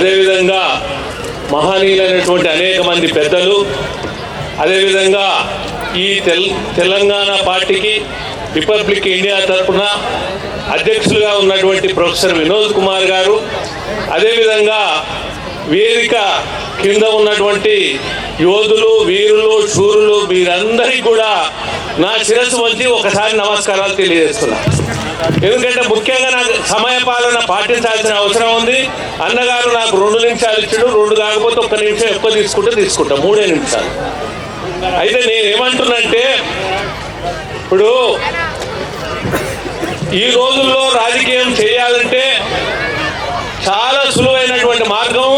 అదేవిధంగా మహనీయులైనటువంటి అనేక మంది పెద్దలు అదేవిధంగా ఈ తెల్ తెలంగాణ పార్టీకి రిపబ్లిక్ ఇండియా తరఫున అధ్యక్షులుగా ఉన్నటువంటి ప్రొఫెసర్ వినోద్ కుమార్ గారు అదేవిధంగా వేదిక కింద ఉన్నటువంటి యోధులు వీరులు శూరులు మీరందరికీ కూడా నా శిరస్సు వంచి ఒకసారి నమస్కారాలు తెలియజేస్తున్నా. ఎందుకంటే ముఖ్యంగా నాకు సమయ పాలన పాటించాల్సిన అవసరం ఉంది. అన్నగారు నాకు రెండు నిమిషాలు ఇచ్చాడు. రెండు కాకపోతే ఒక్క నిమిషం ఎక్కువ తీసుకుంటే తీసుకుంటా. మూడే నిమిషాలు. అయితే నేను ఏమంటున్నంటే ఇప్పుడు ఈ రోజుల్లో రాజకీయం చేయాలంటే చాలా సులువైనటువంటి మార్గం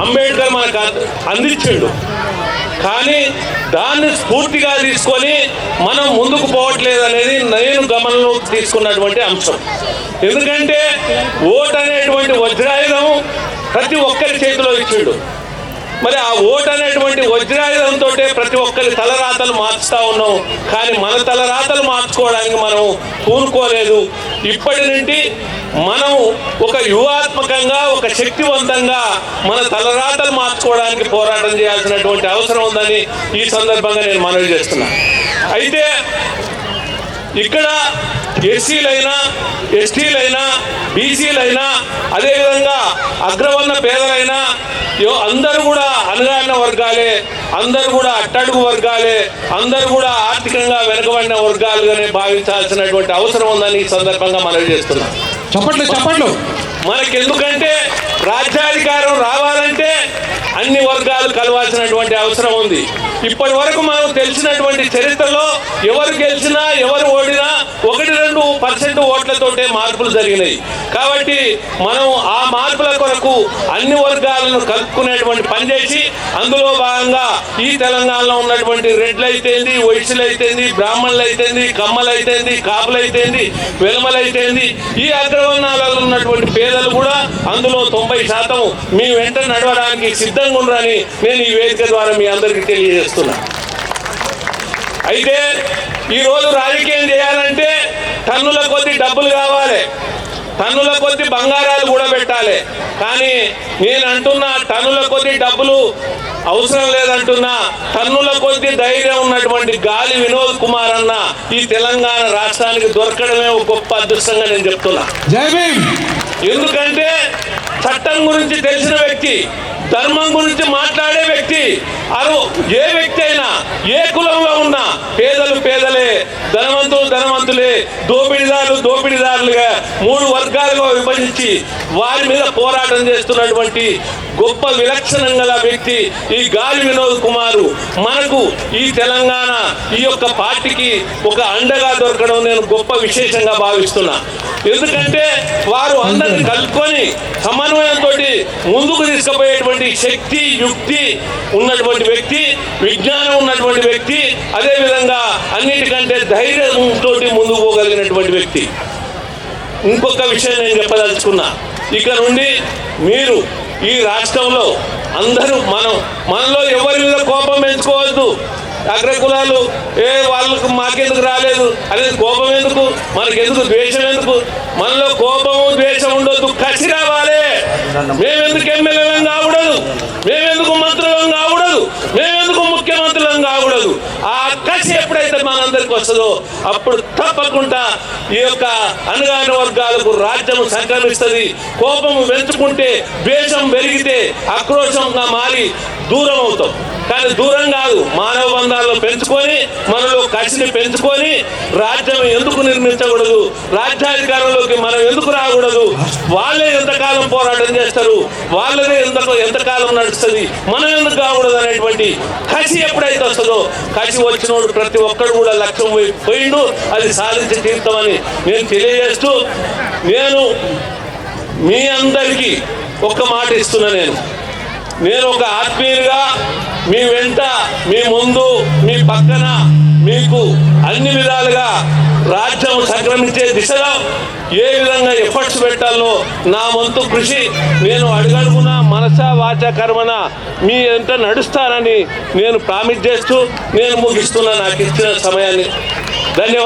అంబేద్కర్ మనకు అందించాడు. కానీ దాన్ని స్ఫూర్తిగా తీసుకొని మనం ముందుకు పోవట్లేదు అనేది నేను గమనంలో తీసుకున్నటువంటి అంశం. ఎందుకంటే ఓటు అనేటువంటి వజ్రాయుధం ప్రతి ఒక్కరి చేతిలో ఇచ్చాడు. మరి ఆ ఓటు అనేటువంటి వజ్రాయుధంతో ప్రతి ఒక్కరి తలరాతలు మార్చుతా ఉన్నాం. కానీ మన తలరాతలు మార్చుకోవడానికి మనం పూనుకోలేదు. ఇప్పటి నుండి మనం ఒక యువాత్మకంగా ఒక శక్తివంతంగా మన తలరాతలు మార్చుకోవడానికి పోరాటం చేయాల్సినటువంటి అవసరం ఉందని ఈ సందర్భంగా నేను మనవి చేస్తున్నా. అయితే ఇక్కడ ఎస్సీలైనా ఎస్టీలైనా బీసీలైనా అదేవిధంగా అగ్రవర్ణ పేదలైనా యో అందరూ కూడా అణగారిన వర్గాలే అందరూ కూడా అట్టడుగు వర్గాలే అందరూ కూడా ఆర్థికంగా వెనుకబడిన వర్గాలుగానే భావించాల్సినటువంటి అవసరం ఉందని ఈ సందర్భంగా మనవి చేస్తున్నాం. చప్పట్లు చప్పట్లు. మనకి ఎందుకంటే రాజ్యాధికారం రావాలంటే అన్ని వర్గాలు కలవాల్సినటువంటి అవసరం ఉంది. ఇప్పటి వరకు మనం తెలిసినటువంటి చరిత్రలో ఎవరు గెలిచినా ఎవరు ఓడినా మార్పులు జరిగినాయి. కాబట్టి మనం ఆ మార్పుల కొరకు అన్ని వర్గాలను కలుపుకునేటువంటి పనిచేసి అందులో భాగంగా ఈ తెలంగాణలో ఉన్నటువంటి రెడ్లు అయితేంది వైశ్యులు అయితేంది బ్రాహ్మణులు అయితేంది కమ్మలు అయితేంది కాపులు అయితేంది వెలమలు అయితేంది ఈ అగ్రవర్ణాలలో ఉన్నటువంటి పేదలు కూడా అందులో తొంభై శాతం మీ వెంట నడవడానికి సిద్ధంగా ఉండరని నేను ఈ వేదిక ద్వారా మీ అందరికీ తెలియజేస్తున్నా. అయితే ఈరోజు టన్నుల కొద్ది డబ్బులు కావాలి. టన్నుల కొద్ది బంగారాలు కూడా పెట్టాలి. కానీ నేను అంటున్నా టన్నుల కొద్ది డబ్బులు అవసరం లేదంటున్నా టన్నుల కొద్ది ధైర్యం ఉన్నటువంటి గాలి వినోద్ కుమార్ అన్న ఈ తెలంగాణ రాష్ట్రానికి దొరకడమే ఒక గొప్ప అదృష్టంగా నేను చెప్తున్నా. ఎందుకంటే చట్టం గురించి తెలిసిన వ్యక్తి ధర్మం గురించి మాట్లాడే వ్యక్తి అరు ఏ వ్యక్తి అయినా ఏ కులంలో ఉన్నా పేదలు పేదలే ధనవంతులు ధనవంతులే దోపిడిదారులు దోపిడిదారులుగా మూడు వర్గాలుగా విభజించి వారి మీద పోరాటం చేస్తున్నటువంటి గొప్ప విలక్షణం గల వ్యక్తి ఈ గాలి వినోద్ కుమారు. మనకు ఈ తెలంగాణ ఈ యొక్క పార్టీకి ఒక అండగా దొరకడం నేను గొప్ప విశేషంగా భావిస్తున్నా. ఎందుకంటే వారు అందరిని కలుపుకొని సమన్వయంతో ముందుకు తీసుకుపోయేటువంటి శక్తి యుక్తి ఉన్నటువంటి వ్యక్తి విజ్ఞానం ఉన్నటువంటి వ్యక్తి అదేవిధంగా అన్నిటికంటే ధైర్యం ధైర్యంతో ముందుకు పోగలిగినటువంటి వ్యక్తి. ఇంకొక విషయం నేను చెప్పదలుచుకున్నా. ఇక నుండి మీరు ఈ రాష్ట్రంలో అందరూ మనం మనలో ఎవరి మీద కోపం పెంచుకోవద్దు. అగ్రకులాలు ఏ వాళ్ళకు మాకెందుకు రాలేదు? అనేది కోపం ఎందుకు? మనకెందుకు ద్వేషం ఎందుకు? మనలో కోపము ద్వేషం ఉండొద్దు. కసి రావాలి. మేమెందుకు ఎమ్మెల్యేలం కాకూడదు? మేమెందుకు మంత్రులం కాకూడదు? మేమెందుకు ముఖ్యమంత్రులం కాకూడదు? ఆ కసి ఎప్పుడైతే మనందరికి వస్తుందో అప్పుడు తప్పకుండా ఈ యొక్క అనగాని వర్గాలకు రాజ్యం సంక్రమిస్తుంది. కోపము పెంచుకుంటే ద్వేషం పెరిగితే ఆక్రోషంగా మారి దూరం అవుతాం కానీ దూరం కాదు మానవ బంధాలను పెంచుకొని మనలో కసిని పెంచుకొని రాజ్యం ఎందుకు నిర్మించకూడదు? రాజ్యాధికారంలోకి మనం ఎందుకు రాకూడదు? వాళ్ళే ఎంతకాలం పోరాటం చేస్తారు? వాళ్ళదే ఎంత ఎంతకాలం నడుస్తుంది? మనం ఎందుకు కాకూడదు అనేటువంటి కసి ఎప్పుడైతే వస్తుందో కసి వచ్చినోడు ప్రతి ఒక్కడు కూడా లక్ష్యం పోయి- పోయిండు. అది సాధించి తీర్థమని నేను తెలియజేస్తూ నేను మీ అందరికీ ఒక్క మాట ఇస్తున్నా నేను. నేను ఒక ఆత్మీయునిగా మీ వెంట మీ ముందు మీ పక్కన మీకు అన్ని విధాలుగా రాజ్యం సంక్రమించే దిశగా ఏ విధంగా ఎఫర్ట్స్ పెట్టాలో నా వంతు కృషి నేను అడుగడుగున మనస వాచ కర్మన మీ ఎంత నడుస్తానని నేను ప్రామిస్ చేస్తూ నేను ముగిస్తున్నా. నాకు ఇచ్చిన సమయాన్ని. ధన్యవాదాలు.